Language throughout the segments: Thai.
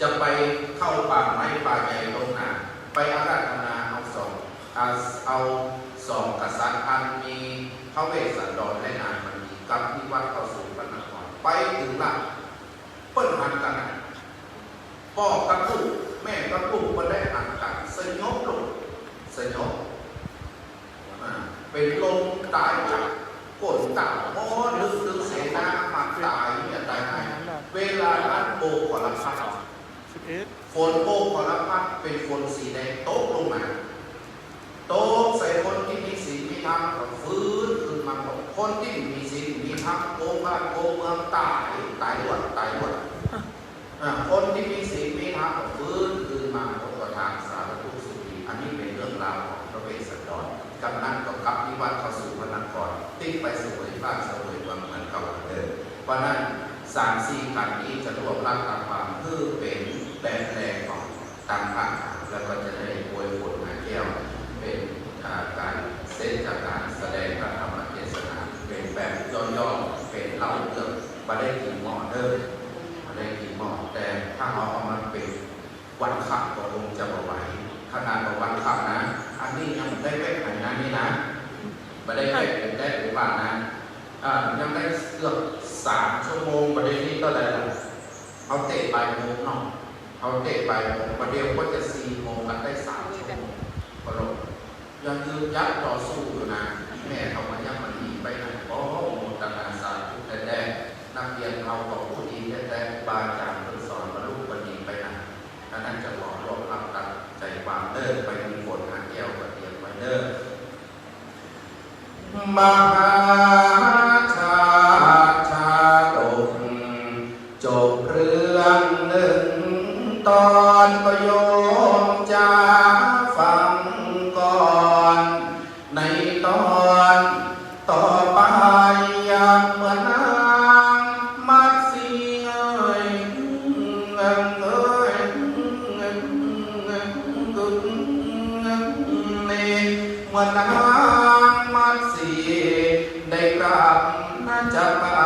จะไปเข้าป่าไม้ป่าใหญ่ตรงหนาไปอาราธนาเอาสองเอาเอาสองกษัตริย์อันมีพระเวสสันดรและนางมณีกับที่วัดเข้าสู่พระนครไปถึงหลังเปิ้ลหันกันพ่อกับลูกแม่กับลูกมาได้หันกันสยบลงสยบเป็นลมตายจากก้นต่าโอ้นึกถึงเสนามาตายเนี่ยตายไงเวลานั้นโบกขอรับทรัพย์ สิบเอ็ดฝนโบกขอรับพัดเป็นฝนสีแดงโต๊ะลงมา โต๊ะใส่คนที่มีศีลมีธรรมก็ฟื้นขึ้นมาบอกคนที่มีศีลมีธรรมโกงบ้านโกงเมืองตายตายหมดตายหมดอ่าคนที่มีศีลมีธรรมก็ฟื้นคืนมาพบกับทางสารทุกข์สุขีอันนี้เป็นเรื่องราวของพระเวสสันดรกำนันก็กลับนิวัตเข้าสู่พระนครติ้งไปสวยบ้านสวยวังเหมือนเก่าเหมือนเดิมเพราะฉะนั้นสามสี่ขันธ์นี้จะรวมร่างตามภาคแล้วก็จะได้อวยผลหาแก้วเป็นาการเส้นจากการแสดงพระธรรมเทศนาเป็นแบบย่อๆเป็นเล่าเรื่องมาได้กี่หมอเด้อมาได้กี่หมอแต่ถ้าเราเอามาเป็นวันขับก็คงจะบ่ไหวขนาดว่าวันขับนะ อันนี้ยังได้แวะไหนนะนี่นะม่ได้แวะเป็นได้หรือว่านะยังได้เกือบสามชั่วโมงประเด็นนี้ก็เลยล่ะเอาเตะบ่ายโมงเนาะ เอาเตะบ่ายโมประเดี๋ยวก็จะสี่โมงกันได้สามชั่วโมงก็ลงยังยืนยัดต่อสู้อยู่นะแม่เขามายังมันหนีไปนะโอ้โหตนาสาธุแต่แต่นักเรียนเขาก็ผู้ดีแต่แต่บาอาจารย์สอนบรรลุปณีไปนะนนั้นจะหล่อรวมรับกันใจความเดินไปมีฝนหาแก้วกระเทียมไว้เดินมา นี่เหมือนนางมัดสีได้กลับน่าจะมา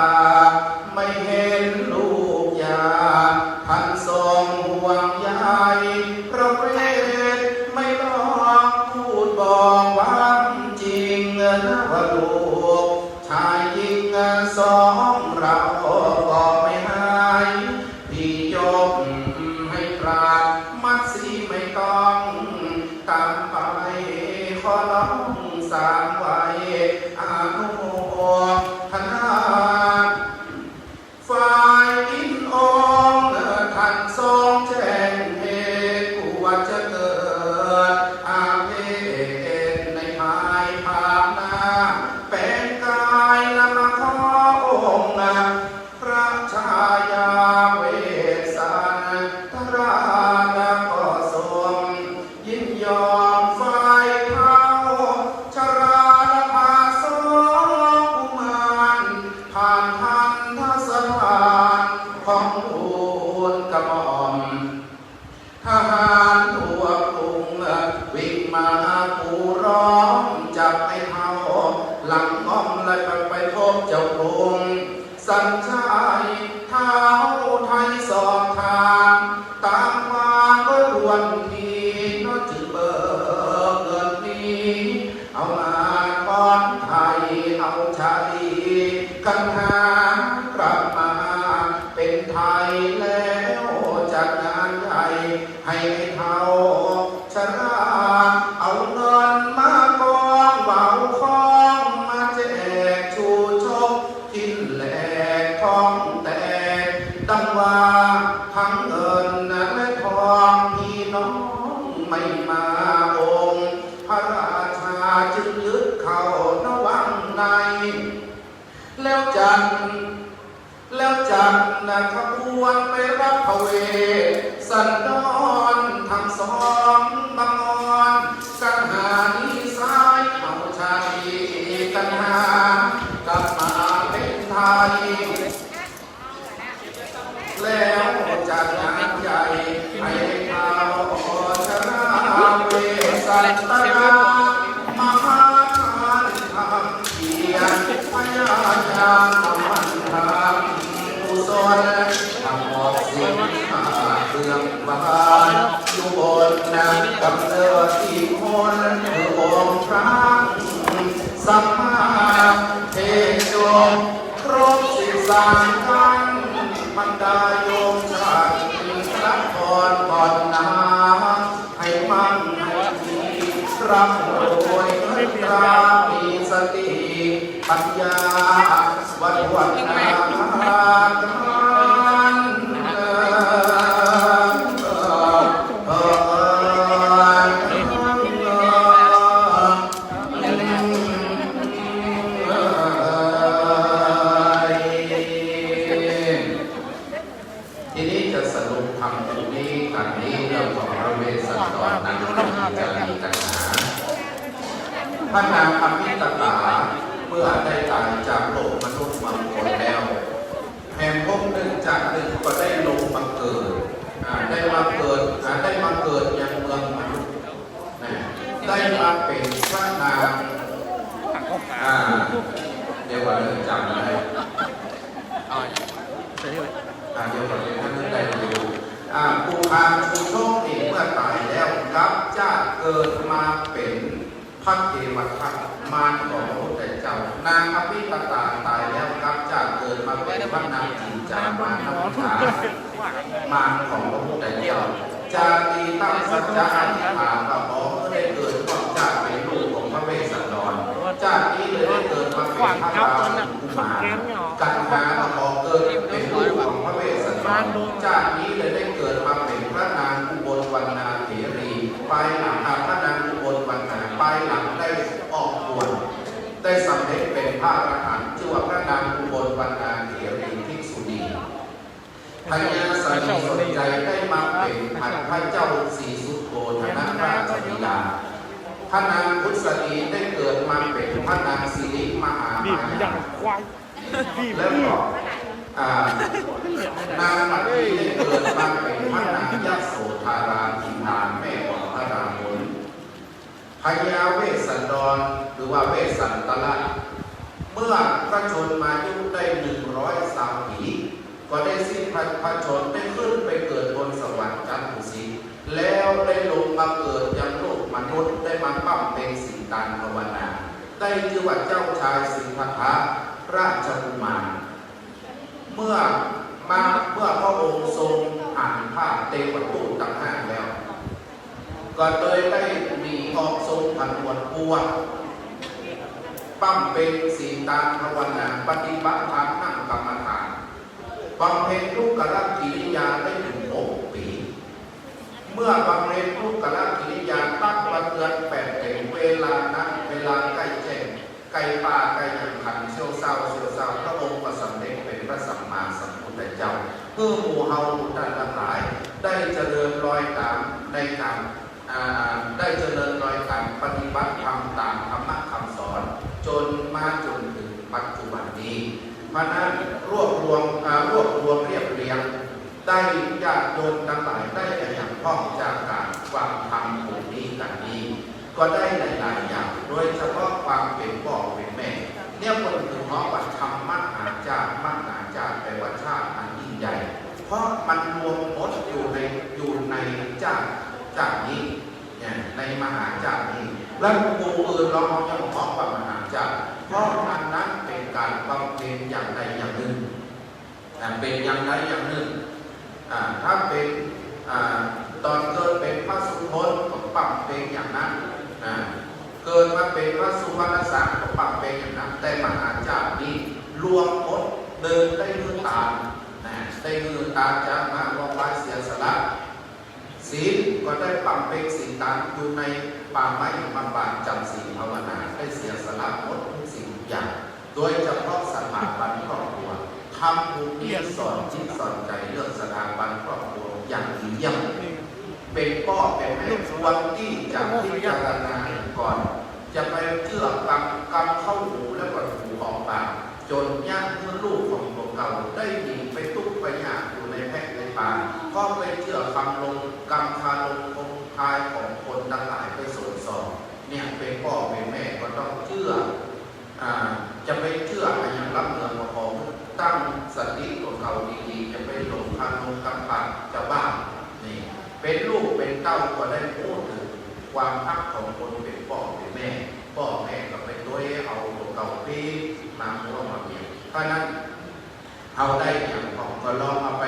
ไม่เห็นลูกยาท่านทรงห่วงใยพระเวทไม่ต้องพูดบอกว่าจริงนะว่าลูกชายหญิงสอง ท่ สสั ร่ำรวยเงินตรามีสติปัญญาวัดวัฒนา ได้มาเกิดอ่าได้มาเกิดยังเมืองมนุษย์ได้มาเป็นพระนางอ่าเดี๋ยวก่อนนะจำอะไรอ่าเดี๋ยวก่อนเลยท่านได้ดูอ่าปูพานชูโชคนี่เมื่อตายแล้วกลับจะเกิดมาเป็นพระเทวทัตมารของพระพุทธเจ้านางอภิตตาตายแล้วครับจาเกิดมาเป็นพระนางจินจามานพุทธา มารของพระพุทธเจ้าจาตีตั้งสัจจะอธิษฐานว่าขอเมื่อได้เกิดความจากเป็นลูกของพระเวสสันดรจากนี้เลยได้เกิดมาเป็นพระราชกุมารกันหามาขอเกิดเป็นลูกของพระเวสสันดรจากนี้เลยได้เกิดมาเป็นพระนางอุบลวรรณาเถรีไปหลังอ่าพระนางอุบลวรรณาไปหลังได้ออกบวชได้สำเร็จเป็นพระอรหันต์ชื่อว่าพระนางอุบลวรรณาเถรีภิกษุณี พญาสนีสนใจได้มาเป็นพันพระเจ้าสีสุโธธนราชบิดา พระนางพุทธสนีได้เกิดมาเป็นพระนางสิริมหาบีบมายอาควายบีบแล้วก็อ่านางมัดนีได้เกิดมาเป็นพระนางยโสธาราธินานแม่ของพระรามนพญาเวสสันดรหรือว่าเวสสันตละเมื่อพระชนมายุได้หนึ่งร้อยสามปีก็ได้สิ้นพระพระชนได้ขึ้นไปเกิดบนสวรรค์จันทุสีแล้วได้ลงมาเกิดยัง โลกมนุษย์ได้มาปั้มเป็นสิงตานภาวนา ได้ชื่อว่าเจ้าชายสิงหทะราชกุมาร เมื่อมาเมื่อพระองค์ทรงอ่านภาพเตวตูต่างหากแล้ว ก็เลยได้มีออกทรงผันวนปัวปั้มเป็นสีตานภาวนาปฏิบัติธรรมนั่งกรรมฐานบำเพ็ญทุกขลกิริยาได้ มื่อบำเพ็ญทุกขลกิริยาตั้งวันเดือนแปดเต็มเวลานั้นเวลาใกล้แจ้งไก่ป่าไก่ยังขันเชี่ยวเศร้าเชี่ยวเศร้าพระองค์ก็สำเร็จเป็นพระสัมมาสัมพุทธเจ้าเพื่อหมู่เฮาท่านทั้งหลาย ได้เจริญรอยตามในการได้เจริญรอยตามปฏิบัติธรรมตามธรรมะคำสอน จนมาจนถึงปัจจุบันนี้พราะนั้นรวบรวมรวบรวมเรียบเรียง ได้ญาติโยมทั้งหลาย ได้องจากการฟังธรรมตรงนี้กันนี้ ก็ได้หลาย ๆ อย่าง โดยเฉพาะความเป็นพ่อเป็นแม่ เนี่ยคนถึงเพราะว่าธรรมะหาจารย์มหาจารย์แปลว่าชาติอันยิ่งใหญ่ เพราะมันรวมหมดอยู่ในอยู่ในจาติจานี้เนี่ยในมหาจารย์นี้ แล้วปูอื่นเราเอาอย่างเพราะว่ามหาจารย์เพราะอันนั้นเป็นการบำเพ็ญอย่างใดอย่างหนึ่งอ่เป็นอย่างใดอย่างหนึ่งถ้าเป็นอ่าตอนเกิดเป็นพระสุทนก็ปรับเป็นอย่างนั้นอ่าเกิดมาเป็นพระสุวรรณสังก็ปรับเป็นอย่างนั้น แต่มหาเจ้านี้รวมหมดเดินได้มือตามนะได้มื อตาจามาวงไว้เสียสละศีลก็ได้ปรับเป็นศีลตามอยู่ในป่าไม้บำบัดจำศีลภาวนาได้เสียสละหมดทุกสิ่งทุกอย่าง โดยเฉพาะสถาบันครอบครัวทำภูมิสอนจิตสอนใจเรื่องสถาบันครอบครัวอย่างดีเยี่ยมเป็นพ่อเป็นแม่ควรที่จะพิจารณาก่อน จะไปเชื่อกรรมกรรมเข้าหูแล้วก็หูออกปากจนย่างเมื่อลูกำลงกรรมคาลงคงคายของคนทั้งหลายไปสวนสอบเนี่ยเป็นพ่อเป็นแม่ก็ต้องเชื่ออ่าจะไปเชื่ออะไรอย่างรับเงินของตั้งสติของเขาดีๆ จะไปหลงทาลงกำปังจะบ้าเป็นลูกเป็นเต้าก็ได้พูดถึงความพักของคนเป็นพ่อเป็นแม่พ่อแม่ก็เป็นตัวเอาตัวเก่าปีมาหัวมาเมียเพราะนั้นเอาได้อย่างของก็ลองเอาไป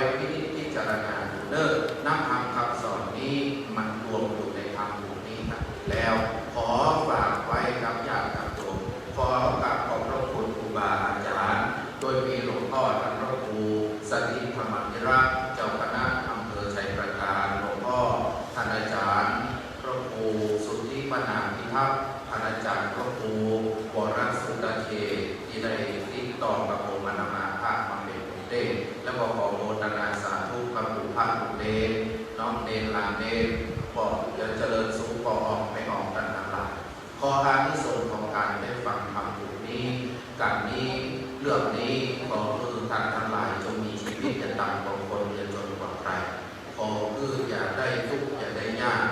พิจารณา เลิกน้ำคำคำสอนนี้มันรวมอยู่ในธรรมอยู่นี้ครับแล้วขอฝากไว้กับญาติกับโยมขอกับขอบพระคุณครูบาอาจารย์ โดยมีหลวงพ่อท่านพระครูสถิตธรรมนิรักษ์เจ้าคณะอำเภอชัยประการหลวงพ่อท่านอาจารย์ พระครูสุทธิปนาพิทักษ์ท่านอาจารย์พระครูวรสุตเขตที่ได้ติดต่อกับผมอนามาภาคมาเป็นผู้เต้แล้วก็ขอโมทนาสาธุกับผู้ภาคผู้เต้น้องเนนลานเนนบอกจะเจริญสุขก็ออกไม่ออกกันทั้งหลายขออานิสงส์ของการได้ฟังธรรมอยู่นี้ การนี้เรื่องนี้ขอคือท่านทั้งหลายจงมีชีวิตจะต่ำกว่าคนจะจนกว่าใครขอคืออย่าได้ทุกข์อย่าได้ยาก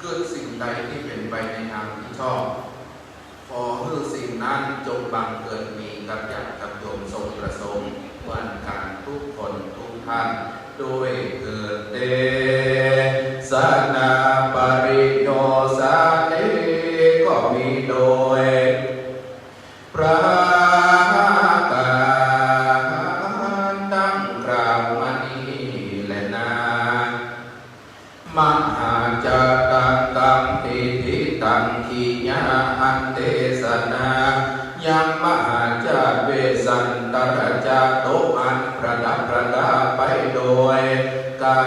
เกิดสิ่งใดที่เป็นไปในทางที่ชอบขอให้สิ่งนั้นจงบังเกิดมีกับญาติกับโยมทรงประสงค์เหมือนกันทุกคนทุกท่านด้วยเกิดเดสนา มหาจาเวสันตรจักโตอันประดับประดาไปโดยกา